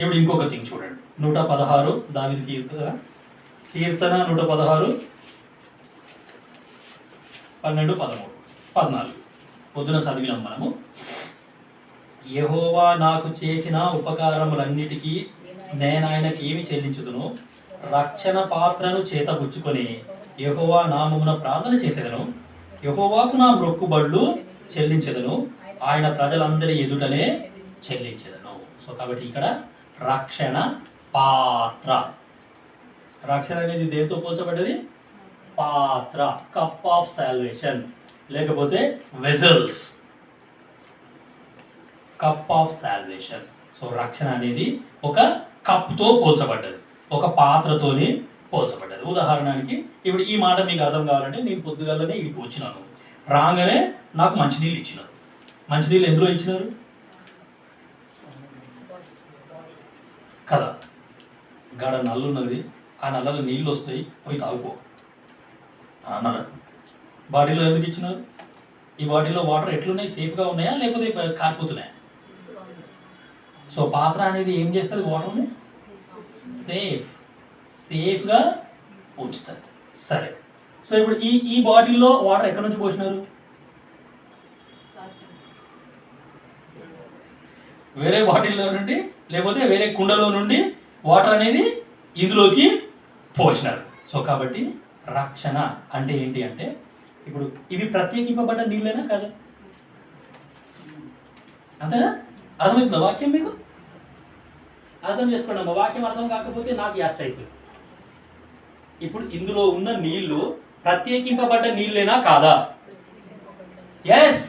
ఇప్పుడు ఇంకొక థింగ్ చూడండి. నూట పదహారు దావిది కీర్తన కీర్తన నూట పదహారు పన్నెండు పదమూడు పద్నాలుగు. పొద్దున చదివినాం మనము. యహోవా నాకు చేసిన ఉపకారములన్నిటికీ నేను ఆయనకి ఏమి చెల్లించుదును? రక్షణ పాత్రను చేతబుచ్చుకొని యహోవా నామమున ప్రార్థన చేసేదను. యహోవాకు నా మొక్కుబళ్ళు చెల్లించదను. ఆయన ప్రజలందరి ఎదుటనే చెల్లించదను. సో కాబట్టి ఇక్కడ రక్షణ పాత్ర. రక్షణ అనేది దేంతో పోల్చబడ్డది? పాత్ర కప్ ఆఫ్ సాల్వేషన్ లేకపోతే vessels cup of salvation so రక్షణ అనేది ఒక కప్తో పోల్చబడ్డది. ఒక పాత్రతోనే పోల్చబడ్డది. ఉదాహరణకి ఇప్పుడు ఈ మాట మీకు అర్థం కావాలంటే నేను పొద్దుగల్లనే ఇక్కడికి వచ్చినాను. రాగానే నాకు మంచినీళ్ళు ఇచ్చినారు. మంచినీళ్ళు ఎందులో ఇచ్చినారు? కదా గాడ నల్లున్నది. ఆ నల్లలో నీళ్ళు వస్తాయి పోయి తాగుకో అన్నారు బాడీలో ఎందుకు ఇచ్చినారు? ఈ బాడీలో వాటర్ ఎట్లున్నాయి? సేఫ్గా ఉన్నాయా? లేకపోతే కారిపోతున్నాయా? సో పాత్ర అనేది ఏం చేస్తుంది? వాటర్ని సేఫ్. సేఫ్గా ఉంచుతుంది సరే. సో ఇప్పుడు ఈ ఈ బాటిల్లో వాటర్ ఎక్కడి నుంచి పోసినారు? వేరే బాటిల్లో నుండి లేకపోతే వేరే కుండలో నుండి వాటర్ అనేది ఇందులోకి పోసినారు. సో కాబట్టి రక్షణ అంటే ఏంటి అంటే ఇప్పుడు ఇవి ప్రత్యేకింపబడ్డ నీళ్ళేనా కదా? అంతేనా? అర్థమవుతుందా వాక్యం మీకు? అర్థం చేసుకోండి అమ్మా. వాక్యం అర్థం కాకపోతే నాకు యాస్ట్ అవుతుంది ఇప్పుడు ఇందులో ఉన్న నీళ్ళు ప్రత్యేకింపబడ్డ నీళ్ళేనా కాదా? ఎస్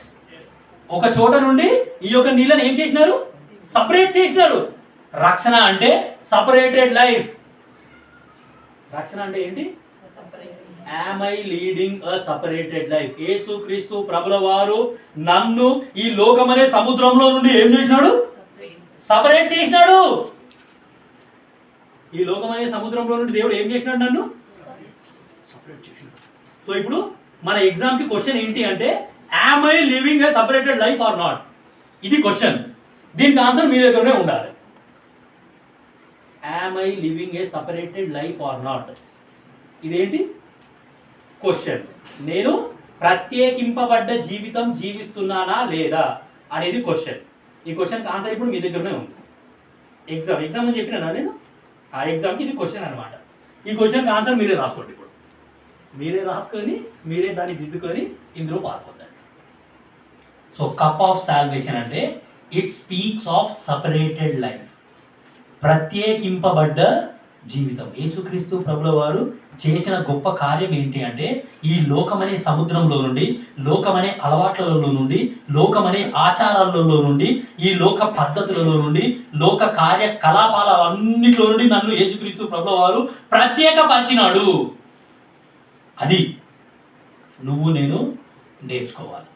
ఒక చోట నుండి ఈ యొక్క నీళ్ళని ఏం చేసినారు? సపరేట్ చేసినారు. రక్షణ అంటే సపరేటెడ్ లైఫ్. రక్షణ అంటే ఏంటి? Am I leading a separated life యేసు క్రీస్తు ప్రభుల వారు నన్ను ఈ లోకమనే సముద్రంలో నుండి ఏం చేసినాడు? సపరేట్ చేసినాడు. ఈ లోకమనే సముద్రంలో నుండి దేవుడు ఏం చేసినాడు నన్ను? సపరేట్ చేసినాడు. సో ఇప్పుడు మన ఎగ్జామ్కి క్వశ్చన్ ఏంటి అంటే am I living a separated life or not ఇది క్వశ్చన్. దీనికి ఆన్సర్ మీ దగ్గరనే ఉండాలి. Am I living a separated life or not ఇదేంటి? క్వశ్చన్ నేను ప్రత్యేకింపబడ్డ జీవితం జీవిస్తున్నానా లేదా అనేది క్వశ్చన్ ఈ క్వశ్చన్కి ఆన్సర్ ఇప్పుడు మీ దగ్గరనే ఉంది. ఎగ్జామ్ ఎగ్జామ్ అని చెప్పినా నేను? ఆ ఎగ్జామ్కి ఇది క్వశ్చన్ అనమాట ఈ క్వశ్చన్కి ఆన్సర్ మీరే రాసుకోండి ఇప్పుడు. మీరే రాసుకొని మీరే దాన్ని దిద్దుకొని ఇందులో పాల్పొందండి సో కప్ ఆఫ్ సాల్వేషన్ అంటే it speaks of separated life ప్రత్యేకింపబడ్డ జీవితం. యేసుక్రీస్తు ప్రభుల వారు చేసిన గొప్ప కార్యం ఏంటి అంటే ఈ లోకమనే సముద్రంలో నుండి లోకమనే అలవాట్లలో నుండి లోకమనే ఆచారాలలో నుండి ఈ లోక పద్ధతులలో నుండి లోక కార్యకలాపాల అన్నిటిలో నుండి నన్ను యేసుక్రీస్తు ప్రభుల వారు ప్రత్యేకపరిచినాడు. అది నువ్వు నేను నేర్చుకోవాలి.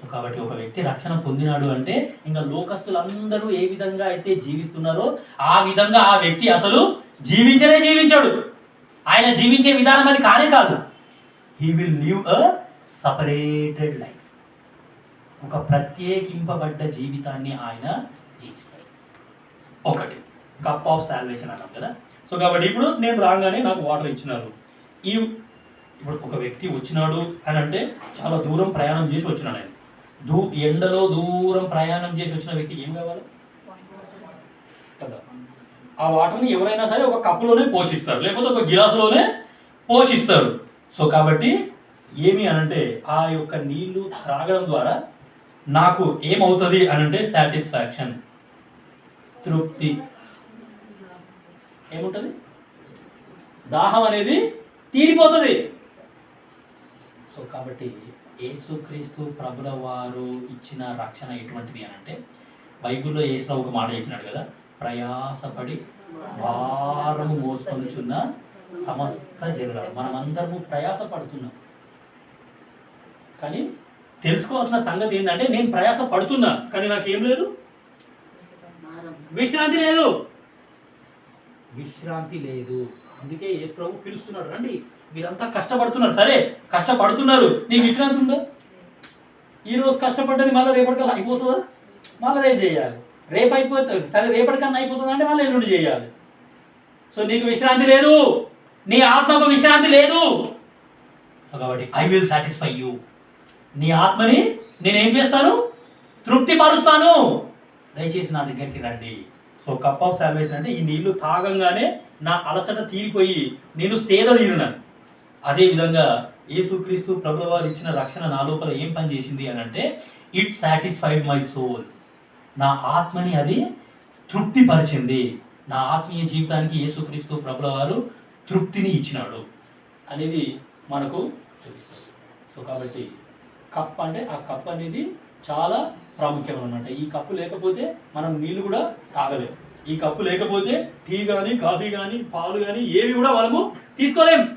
సో కాబట్టి ఒక వ్యక్తి రక్షణ పొందినాడు అంటే ఇంకా లోకస్తులందరూ ఏ విధంగా అయితే జీవిస్తున్నారో ఆ విధంగా ఆ వ్యక్తి అసలు జీవించనే జీవించాడు. ఆయన జీవించే విధానం అది కానే కాదు. He will live a separated life ఒక ప్రత్యేకింపబడ్డ జీవితాన్ని ఆయన జీవిస్తాడు. ఒకటి కప్ ఆఫ్ సాల్వేషన్ అన్నాం కదా. సో కాబట్టి ఇప్పుడు నేను రాగానే నాకు వాటర్ ఇచ్చినారు. ఈ ఇప్పుడు ఒక వ్యక్తి వచ్చినాడు అని అంటే చాలా దూరం ప్రయాణం చేసి వచ్చినాడు ఆయన. దూ ఎండలో దూరం ప్రయాణం చేసి వచ్చిన వ్యక్తి ఏం కావాలి? కదా. ఆ వాటర్ని ఎవరైనా సరే ఒక కప్పులోనే పోషిస్తారు. లేకపోతే ఒక గిలాసులోనే పోషిస్తారు. సో కాబట్టి ఏమి అనంటే ఆ యొక్క నీళ్ళు త్రాగడం ద్వారా నాకు ఏమవుతుంది అనంటే సాటిస్ఫాక్షన్. తృప్తి. ఏముంటుంది? దాహం అనేది తీరిపోతుంది. సో కాబట్టి యేసుక్రీస్తు ప్రభుల వారు ఇచ్చిన రక్షణ ఎటువంటిది అని అంటే బైబిల్లో యేసులో ఒక మాట చెప్పినాడు కదా ప్రయాసపడి భారము మోసుకొనిచున్న సమస్త జనులు. మనమందరము ప్రయాసపడుతున్నాం. కానీ తెలుసుకోవాల్సిన సంగతి ఏంటంటే నేను ప్రయాస పడుతున్నా కానీ నాకేం లేదు? విశ్రాంతి లేదు. విశ్రాంతి లేదు. అందుకే ఏ ప్రభు పిలుస్తున్నాడు. రండి మీరంతా కష్టపడుతున్నారు. సరే కష్టపడుతున్నారు. నీకు విశ్రాంతి ఉందా ఈరోజు కష్టపడ్డది మళ్ళీ రేపటికల్లా అయిపోతుందా? మళ్ళీ రేపు చేయాలి. రేపు అయిపోతుంది. సరే రేపటికన్నా అయిపోతుంది అంటే మళ్ళీ ఎల్లుండి చేయాలి. సో నీకు విశ్రాంతి లేదు. నీ ఆత్మకు విశ్రాంతి లేదు. కాబట్టి ఐ విల్ సాటిస్ఫై యూ నీ ఆత్మని నేనేం చేస్తాను? తృప్తిపరుస్తాను. దయచేసి నా దగ్గరికి రండి. సో కప్ ఆఫ్ సాల్వేషన్ అంటే ఈ నీళ్ళు తాగంగానే నా అలసట తీరిపోయి నేను సేద తీరినాను. అదే విధంగా యేసుక్రీస్తు ప్రభుల వారు ఇచ్చిన రక్షణ నా లోపల ఏం పని చేసింది అని అంటే ఇట్ సాటిస్ఫైడ్ మై సోల్ నా ఆత్మని అది తృప్తిపరిచింది. నా ఆత్మీయ జీవితానికి యేసుక్రీస్తు ప్రభుల వారు తృప్తిని ఇచ్చినాడు. అనేది మనకు చూపిస్తుంది. సో కాబట్టి కప్ అంటే ఆ కప్ అనేది చాలా ప్రాముఖ్యం అనమాట ఈ కప్పు లేకపోతే మనం నీళ్ళు కూడా తాగలేం. ఈ కప్పు లేకపోతే టీ కానీ కాఫీ కానీ పాలు కానీ ఏవి కూడా మనము తీసుకోలేం.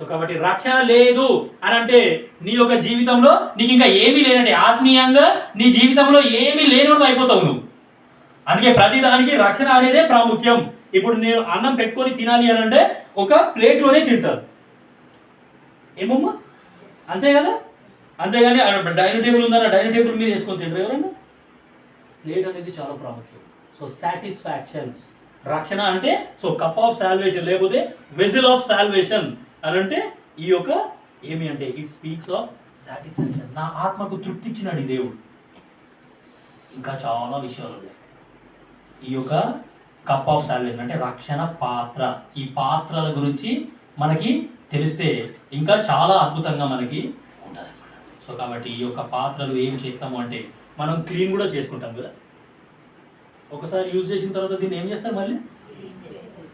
సో కాబట్టి రక్షణ లేదు అని అంటే నీ యొక్క జీవితంలో నీకు ఇంకా ఏమీ లేనండి ఆత్మీయంగా నీ జీవితంలో ఏమీ లేని అయిపోతావు నువ్వు. అందుకే ప్రతిదానికి రక్షణ అనేదే ప్రాముఖ్యం. ఇప్పుడు నేను అన్నం పెట్టుకొని తినాలి అని అంటే ఒక ప్లేట్లోనే తింటాను ఏమమ్మా? అంతే కదా? అంతేగాని డైనింగ్ టేబుల్ ఉందా డైనింగ్ టేబుల్ మీద వేసుకొని తింటారు ఎవరన్నా? ప్లేట్ అనేది చాలా ప్రాముఖ్యం. సో సాటిస్ఫాక్షన్ రక్షణ అంటే సో కప్ ఆఫ్ సాల్వేషన్ లేకపోతే వెజిల్ ఆఫ్ సాల్వేషన్ అని అంటే ఈ యొక్క ఏమి అంటే ఇట్ స్పీక్స్ ఆఫ్ సాటిస్ఫాక్షన్ నా ఆత్మకు తృప్తి ఇచ్చినాడు ఈ దేవుడు. ఇంకా చాలా విషయాలు ఉన్నాయి. ఈ యొక్క కప్ ఆఫ్ సాల్వేషన్ అంటే రక్షణ పాత్ర. ఈ పాత్రల గురించి మనకి తెలిస్తే ఇంకా చాలా అద్భుతంగా మనకి సో కాబట్టి ఈ యొక్క పాత్రలు ఏం చేస్తాము అంటే మనం క్లీన్ కూడా చేసుకుంటాం కదా. ఒకసారి యూజ్ చేసిన తర్వాత దీన్ని ఏం చేస్తారు మళ్ళీ?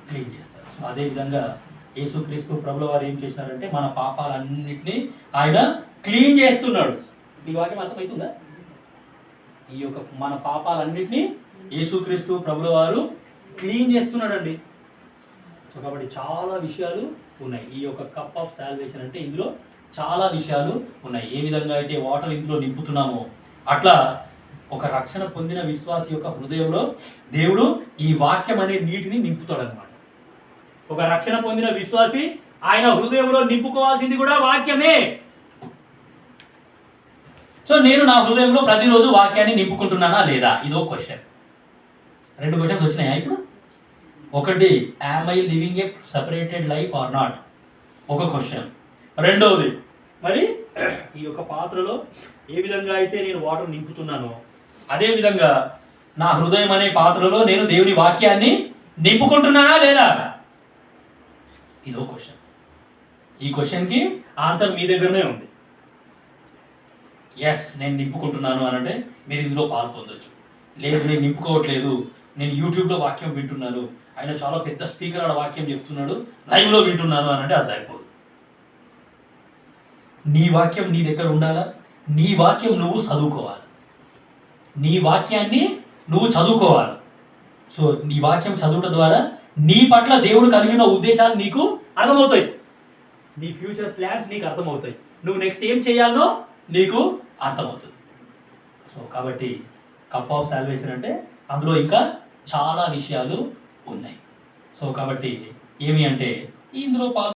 క్లీన్ చేస్తారు. సో అదేవిధంగా యేసుక్రీస్తు ప్రభుల వారు ఏం చేసినారంటే మన పాపాలన్నింటినీ ఆయన క్లీన్ చేస్తున్నాడు. మీ వాక్యం అర్థమవుతుందా? ఈ యొక్క మన పాపాలన్నింటినీ యేసుక్రీస్తు ప్రభుల వారు క్లీన్ చేస్తున్నాడండి. సో కాబట్టి చాలా విషయాలు ఉన్నాయి. ఈ యొక్క కప్ ఆఫ్ సాల్వేషన్ అంటే ఇందులో చాలా విషయాలు ఉన్నాయి. ఏ విధంగా అయితే వాటర్ ఇందులో నింపుతున్నామో అట్లా ఒక రక్షణ పొందిన విశ్వాసి యొక్క హృదయంలో దేవుడు ఈ వాక్యం అనే నీటిని నింపుతాడు అనమాట ఒక రక్షణ పొందిన విశ్వాసి ఆయన హృదయంలో నింపుకోవాల్సింది కూడా వాక్యమే. సో నేను నా హృదయంలో ప్రతిరోజు వాక్యాన్ని నింపుకుంటున్నానా లేదా? ఇదో క్వశ్చన్ రెండు క్వశ్చన్స్ వచ్చినాయా ఇప్పుడు? ఒకటి am I living a separated life or not ఒక క్వశ్చన్ రెండవది మరి ఈ యొక్క పాత్రలో ఏ విధంగా అయితే నేను వాటర్ నింపుతున్నానో అదే విధంగా నా హృదయం అనే పాత్రలో నేను దేవుని వాక్యాన్ని నింపుకుంటున్నానా లేదా? ఇదో క్వశ్చన్ ఈ క్వశ్చన్కి ఆన్సర్ మీ దగ్గరనే ఉంది. ఎస్ నేను నింపుకుంటున్నాను అని అంటే మీరు ఇందులో పాల్పొందొచ్చు లేదు నేను నింపుకోవట్లేదు. నేను యూట్యూబ్లో వాక్యం వింటున్నాను. ఆయన చాలా పెద్ద స్పీకర్ ఆడ వాక్యం చెప్తున్నాడు. లైవ్లో వింటున్నాను అని అంటే అది సరిపోదు. నీ వాక్యం నీ దగ్గర ఉండాలా? నీ వాక్యం నువ్వు చదువుకోవాలి. నీ వాక్యాన్ని నువ్వు చదువుకోవాలి. సో నీ వాక్యం చదువుట ద్వారా నీ పట్ల దేవుడు కలిగిన ఉద్దేశాలు నీకు అర్థమవుతాయి. నీ ఫ్యూచర్ ప్లాన్స్ నీకు అర్థమవుతాయి. నువ్వు నెక్స్ట్ ఏం చేయాలో నీకు అర్థమవుతుంది. సో కాబట్టి కప్ ఆఫ్ సాల్వేషన్ అంటే అందులో ఇంకా చాలా విషయాలు ఉన్నాయి. సో కాబట్టి ఏమి అంటే ఇందులో పా